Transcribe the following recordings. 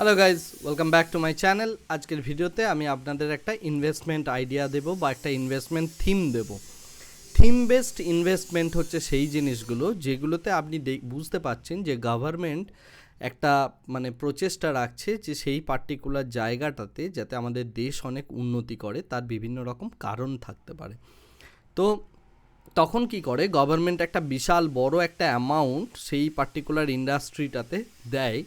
Hello guys welcome back to my channel আজকের ভিডিওতে আমি আপনাদের একটা ইনভেস্টমেন্ট আইডিয়া দেব বা একটা ইনভেস্টমেন্ট থিম দেব। থিম বেসড ইনভেস্টমেন্ট হচ্ছে সেই জিনিসগুলো যেগুলোতে আপনি বুঝতে পারছেন যে গভর্নমেন্ট একটা মানে প্রচেষ্টা রাখছে যে সেই পার্টিকুলার জায়গাটাতে যাতে আমাদের দেশ অনেক উন্নতি করে, তার বিভিন্ন রকম কারণ থাকতে পারে। তো তখন কি করে গভর্নমেন্ট একটা বিশাল বড় একটা অ্যামাউন্ট সেই পার্টিকুলার ইন্ডাস্ট্রিটাতে দেয়।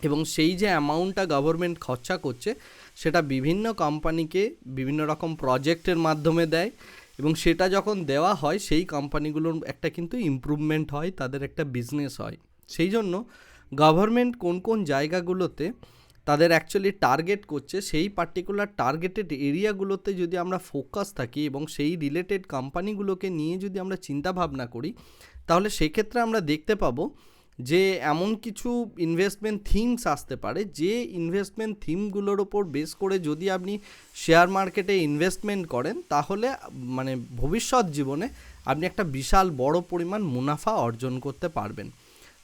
এবং সেই যে অ্যামাউন্টটা গভর্নমেন্ট খরচা করছে, সেটা বিভিন্ন কোম্পানিকে বিভিন্ন রকম প্রজেক্টের মাধ্যমে দেয় এবং সেটা যখন দেওয়া হয়, সেই কোম্পানিগুলোর একটা কিন্তু ইমপ্রুভমেন্ট হয়, তাদের একটা বিজনেস হয়। সেই জন্য গভর্নমেন্ট কোন কোন জায়গাগুলোতে তাদের অ্যাকচুয়ালি টার্গেট করছে, সেই পার্টিকুলার টার্গেটেড এরিয়াগুলোতে যদি আমরা ফোকাস থাকি এবং সেই রিলেটেড কোম্পানিগুলোকে নিয়ে যদি আমরা চিন্তা ভাবনা করি, তাহলে সেক্ষেত্রে আমরা দেখতে পাবো যে এমন কিছু ইনভেস্টমেন্ট থিমস আসতে পারে, যে ইনভেস্টমেন্ট থিমগুলোর ওপর বেস করে যদি আপনি শেয়ার মার্কেটে ইনভেস্টমেন্ট করেন, তাহলে মানে ভবিষ্যৎ জীবনে আপনি একটা বিশাল বড় পরিমাণ মুনাফা অর্জন করতে পারবেন।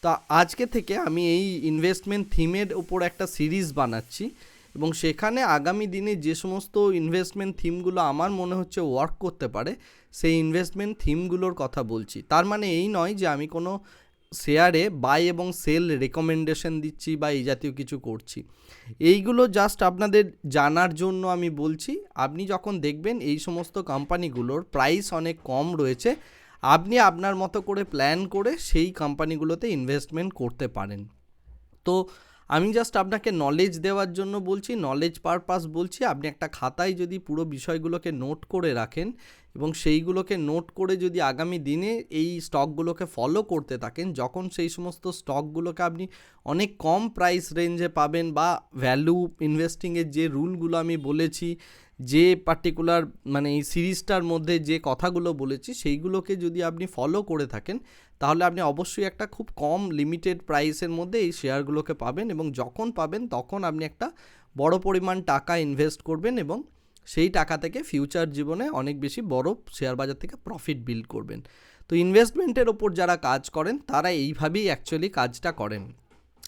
তা আজকে থেকে আমি এই ইনভেস্টমেন্ট থিমের ওপর একটা সিরিজ বানাচ্ছি এবং সেখানে আগামী দিনে যে সমস্ত ইনভেস্টমেন্ট থিমগুলো আমার মনে হচ্ছে ওয়ার্ক করতে পারে, সেই ইনভেস্টমেন্ট থিমগুলোর কথা বলছি। তার মানে এই নয় যে আমি কোনো শেয়ারে বাই এবং সেল রেকমেন্ডেশন দিচ্ছি বা এই জাতীয় কিছু করছি। এইগুলো জাস্ট আপনাদের জানার জন্য আমি বলছি, আপনি যখন দেখবেন এই সমস্ত কোম্পানিগুলোর প্রাইস অনেক কম রয়েছে, আপনি আপনার মতো করে প্ল্যান করে সেই কোম্পানিগুলোতে ইনভেস্টমেন্ট করতে পারেন। তো আমি জাস্ট আপনাকে নলেজ দেওয়ার জন্য বলছি নলেজ পারপাস বলছি। আপনি একটা খাতায় যদি পুরো বিষয়গুলোকে নোট করে রাখেন এবং সেইগুলোকে নোট করে যদি আগামী দিনে এই স্টকগুলোকে ফলো করতে থাকেন, যখন সেই সমস্ত স্টকগুলোকে আপনি অনেক কম প্রাইস রেঞ্জে পাবেন বা ভ্যালু ইনভেস্টিংয়ের যে রুলগুলো আমি বলেছি, যে পার্টিকুলার মানে এই সিরিজটার মধ্যে যে কথাগুলো বলেছি, সেইগুলোকে যদি আপনি ফলো করে থাকেন তাহলে আপনি অবশ্যই একটা খুব কম লিমিটেড প্রাইসের মধ্যে এই শেয়ারগুলোকে পাবেন এবং যখন পাবেন তখন আপনি একটা বড় পরিমাণ টাকা ইনভেস্ট করবেন এবং সেই টাকা থেকে ফিউচার জীবনে অনেক বেশি বড় শেয়ার বাজার থেকে প্রফিট বিল্ড করবেন। তো ইনভেস্টমেন্টের ওপর যারা কাজ করেন, তারা এইভাবেই অ্যাকচুয়ালি কাজটা করেন।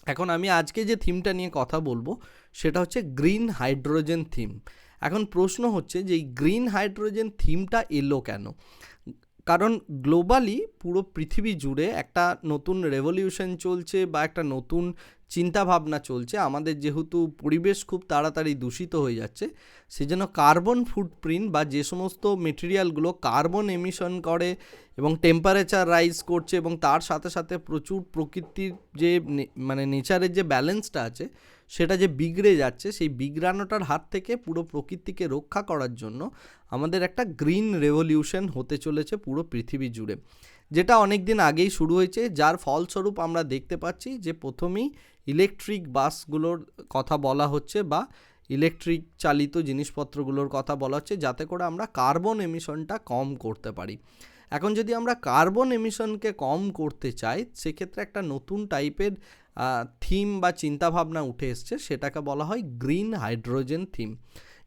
এখন আমি আজকে যে থিমটা নিয়ে কথা বলব, সেটা হচ্ছে গ্রিন হাইড্রোজেন থিম এখন প্রশ্ন হচ্ছে যে এই গ্রিন হাইড্রোজেন থিমটা এলো কেন? কারণ গ্লোবালি পুরো পৃথিবী জুড়ে একটা নতুন রেভলিউশন চলছে বা একটা নতুন চিন্তাভাবনা চলছে। আমাদের যেহেতু পরিবেশ খুব তাড়াতাড়ি দূষিত হয়ে যাচ্ছে, সেজন্য কার্বন ফুটপ্রিন্ট বা যে সমস্ত মেটেরিয়ালগুলো কার্বন এমিশন করে এবং টেম্পারেচার রাইজ করছে এবং তার সাথে সাথে প্রচুর প্রকৃতির যে মানে নেচারের যে ব্যালেন্সটা আছে সেটা যে বিগড়ে যাচ্ছে, সেই বিগড়ানোটার হাত থেকে পুরো প্রকৃতিকে রক্ষা করার জন্য আমাদের একটা গ্রিন রেভলিউশন হতে চলেছে পুরো পৃথিবী জুড়ে। যেটা অনেক দিন আগেই শুরু হয়েছে, যার ফলস্বরূপ আমরা দেখতে পাচ্ছি যে প্রথমেই ইলেকট্রিক বাসগুলোর কথা বলা হচ্ছে বা ইলেকট্রিক চালিত জিনিসপত্রগুলোর কথা বলা হচ্ছে, যাতে করে আমরা কার্বন এমিশনটা কম করতে পারি। এখন যদি আমরা কার্বন এমিশনকে কম করতে চাই, সেক্ষেত্রে একটা নতুন টাইপের থিম বা চিন্তাভাবনা উঠে এসছে, সেটাকে বলা হয় green hydrogen theme.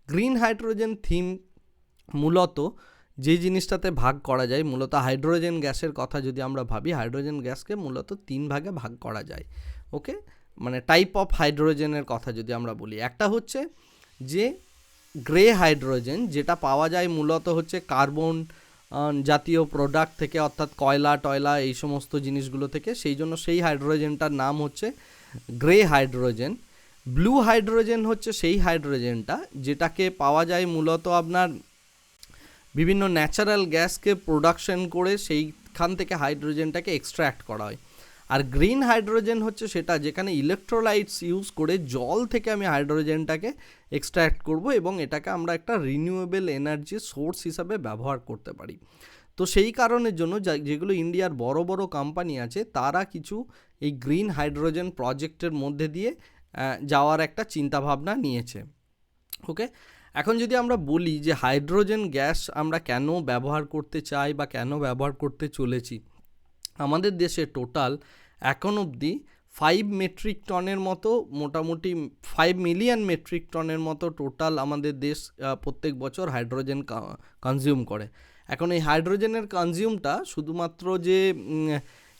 Green hydrogen theme মূলত যে জিনিসটাতে ভাগ করা যায়, মূলত হাইড্রোজেন গ্যাসের কথা যদি আমরা ভাবি, হাইড্রোজেন গ্যাসকে মূলত তিন ভাগে ভাগ করা যায়, ওকে? মানে টাইপ অফ হাইড্রোজেনের কথা যদি আমরা বলি। একটা হচ্ছে যে গ্রে হাইড্রোজেন যেটা পাওয়া যায় মূলত হচ্ছে কার্বন জাতীয় প্রোডাক্ট থেকে অর্থাৎ কয়লা, টয়লা এই সমস্ত জিনিসগুলো থেকে, সেই জন্য সেই হাইড্রোজেনটার নাম হচ্ছে গ্রে হাইড্রোজেন। ব্লু হাইড্রোজেন হচ্ছে সেই হাইড্রোজেনটা যেটাকে পাওয়া যায় মূলত আপনার বিভিন্ন ন্যাচারাল গ্যাসকে প্রোডাকশন করে সেইখান থেকে হাইড্রোজেনটাকে এক্সট্র্যাক্ট করা হয়। আর গ্রিন হাইড্রোজেন হচ্ছে সেটা, যেখানে ইলেকট্রোলাইটস ইউজ করে জল থেকে আমি হাইড্রোজেনটাকে এক্সট্র্যাক্ট করব এবং এটাকে আমরা একটা রিনিউয়েবল এনার্জি সোর্স হিসাবে ব্যবহার করতে পারি। তো সেই কারণের জন্য যেগুলো ইন্ডিয়ার বড় বড় কোম্পানি আছে, তারা কিছু এই গ্রিন হাইড্রোজেন প্রজেক্টের মধ্যে দিয়ে যাওয়ার একটা চিন্তাভাবনা নিয়েছে। ওকে? এখন যদি আমরা বলি যে হাইড্রোজেন গ্যাস আমরা কেন ব্যবহার করতে চাই বা কেন ব্যবহার করতে চলেছি আমাদের দেশে টোটাল এখন অবধি ফাইভ মেট্রিক টনের মতো, মোটামুটি ফাইভ মিলিয়ন মেট্রিক টনের মতো টোটাল আমাদের দেশ প্রত্যেক বছর হাইড্রোজেন কনজিউম করে। এখন এই হাইড্রোজেনের কনজিউমটা শুধুমাত্র যে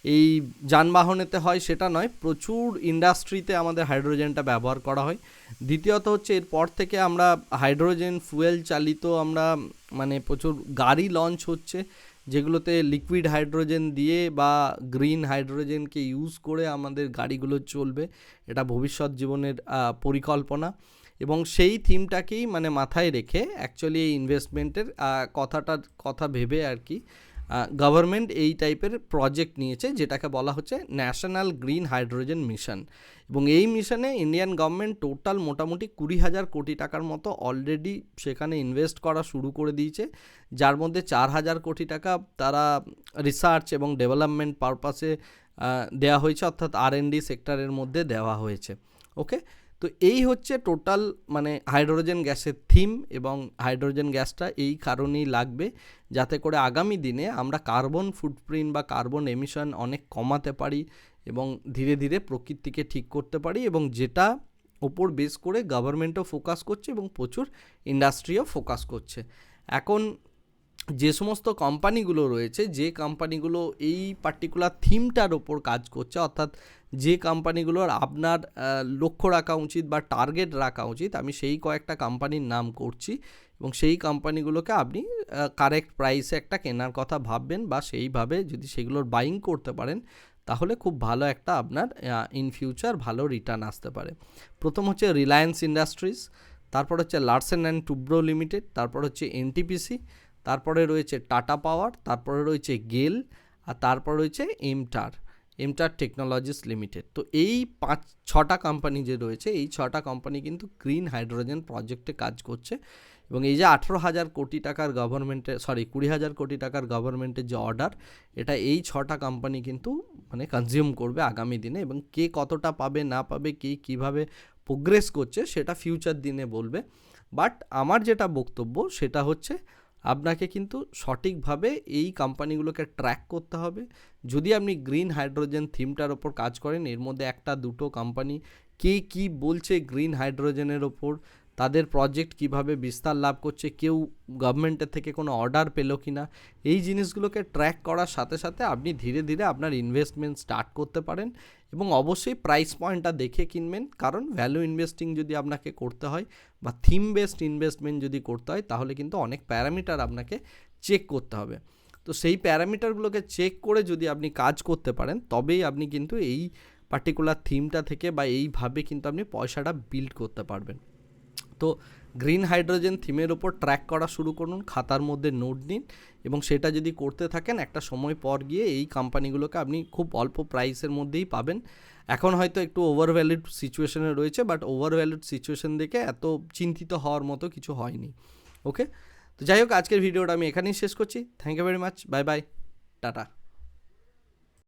এই যানবাহনেতে হয় সেটা নয়, প্রচুর ইন্ডাস্ট্রিতে আমাদের হাইড্রোজেনটা ব্যবহার করা হয়। দ্বিতীয়ত হচ্ছে এরপর থেকে আমরা হাইড্রোজেন ফুয়েল চালিত আমরা মানে প্রচুর গাড়ি লঞ্চ হচ্ছে, যেগুলোতে লিকুইড হাইড্রোজেন দিয়ে বা গ্রিন হাইড্রোজেনকে ইউজ করে আমাদের গাড়িগুলো চলবে। এটা ভবিষ্যৎ জীবনের পরিকল্পনা। এবং সেই থিমটাকেই মানে মাথায় রেখে অ্যাকচুয়ালি এই ইনভেস্টমেন্টের কথাটার কথা ভেবে আর কি গভর্নমেন্ট এই টাইপের প্রজেক্ট নিয়েছে, যেটাকে বলা হচ্ছে ন্যাশনাল গ্রিন হাইড্রোজেন মিশন এবং এই মিশনে ইন্ডিয়ান গভর্নমেন্ট টোটাল মোটামুটি কুড়ি হাজার কোটি টাকার মতো অলরেডি সেখানে ইনভেস্ট করা শুরু করে দিয়েছে। যার মধ্যে চার হাজার কোটি টাকা তারা রিসার্চ এবং ডেভেলপমেন্ট পারপাসে দেওয়া হয়েছে, অর্থাৎ আর সেক্টরের মধ্যে দেওয়া হয়েছে। ওকে তো এই হচ্ছে টোটাল মানে হাইড্রোজেন গ্যাসের থিম এবং হাইড্রোজেন গ্যাসটা এই কারণেই লাগবে যাতে করে আগামী দিনে আমরা কার্বন ফুটপ্রিন্ট বা কার্বন এমিশন অনেক কমাতে পারি এবং ধীরে ধীরে প্রকৃতিকে ঠিক করতে পারি এবং যেটা ওপর বেস করে গভর্নমেন্টও ফোকাস করছে এবং প্রচুর ইন্ডাস্ট্রিও ফোকাস করছে। এখন যে সমস্ত কোম্পানিগুলো রয়েছে, যে কোম্পানিগুলো এই পার্টিকুলার থিমটার ওপর কাজ করছে, অর্থাৎ যে কোম্পানিগুলোর আপনার লক্ষ্য রাখা উচিত বা টার্গেট রাখা উচিত, আমি সেই কয়েকটা কোম্পানির নাম করছি এবং সেই কোম্পানিগুলোকে আপনি কারেক্ট প্রাইসে একটা কেনার কথা ভাববেন বা সেইভাবে যদি সেগুলোর বাইং করতে পারেন, তাহলে খুব ভালো একটা আপনার ইন ফিউচার ভালো রিটার্ন আসতে পারে। প্রথম হচ্ছে রিলায়েন্স ইন্ডাস্ট্রিজ তারপর হচ্ছে লার্সেন অ্যান্ড টুব্রো লিমিটেড তারপর হচ্ছে এনটিপিসি তারপরে রয়েছে টাটা পাওয়ার তারপরে রয়েছে গেল আর তারপর রয়েছে এমটার এমটার টেকনোলজিস লিমিটেড তো এই পাঁচ, ছটা কোম্পানি যে রয়েছে, এই ছটা কোম্পানি কিন্তু গ্রিন হাইড্রোজেন প্রজেক্টে কাজ করছে। এবং এই যে আঠেরো হাজার কোটি টাকার গভর্নমেন্টের সরি কুড়ি হাজার কোটি টাকার গভর্নমেন্টের যে অর্ডার এটা এই ছটা কোম্পানি কিন্তু মানে কনজিউম করবে আগামী দিনে। এবং কে কতটা পাবে, না পাবে, কে কীভাবে প্রোগ্রেস করছে, সেটা ফিউচার দিনে বলবে। বাট আমার যেটা বক্তব্য, সেটা হচ্ছে আপনাকে কিন্তু সঠিকভাবে এই কোম্পানিগুলোকে ট্র্যাক করতে হবে। যদি আপনি গ্রিন হাইড্রোজেন থিমটার ওপর কাজ করেন, এর মধ্যে একটা দুটো কোম্পানি কে কি বলছে গ্রিন হাইড্রোজেনের ওপর তাদের প্রজেক্ট কীভাবে বিস্তার লাভ করছে, কেউ গভর্নমেন্টের থেকে কোনো অর্ডার পেল কি না এই জিনিসগুলোকে ট্র্যাক করার সাথে সাথে আপনি ধীরে ধীরে আপনার ইনভেস্টমেন্ট স্টার্ট করতে পারেন এবং অবশ্যই প্রাইস পয়েন্টটা দেখে কিনবেন। কারণ ভ্যালু ইনভেস্টিং যদি আপনাকে করতে হয় বা থিম বেসড ইনভেস্টমেন্ট যদি করতে হয়, তাহলে কিন্তু অনেক প্যারামিটার আপনাকে চেক করতে হবে। তো সেই প্যারামিটারগুলোকে চেক করে যদি আপনি কাজ করতে পারেন, তবেই আপনি কিন্তু এই পার্টিকুলার থিমটা থেকে বা এইভাবে কিন্তু আপনি পয়সাটা বিল্ড করতে পারবেন। তো গ্রিন হাইড্রোজেন থিমের ওপর ট্র্যাক করা শুরু করুন, খাতার মধ্যে নোট নিন এবং সেটা যদি করতে থাকেন একটা সময় পর গিয়ে এই কোম্পানিগুলোকে আপনি খুব অল্প প্রাইসের মধ্যেই পাবেন। এখন হয়তো একটু ওভার ভ্যালিড সিচুয়েশনে রয়েছে বাট ওভার ভ্যালিড সিচুয়েশন দেখে এত চিন্তিত হওয়ার মতো কিছু হয়নি। ওকে তো যাই হোক, আজকের ভিডিওটা আমি এখানেই শেষ করছি। Thank you very much bye bye tata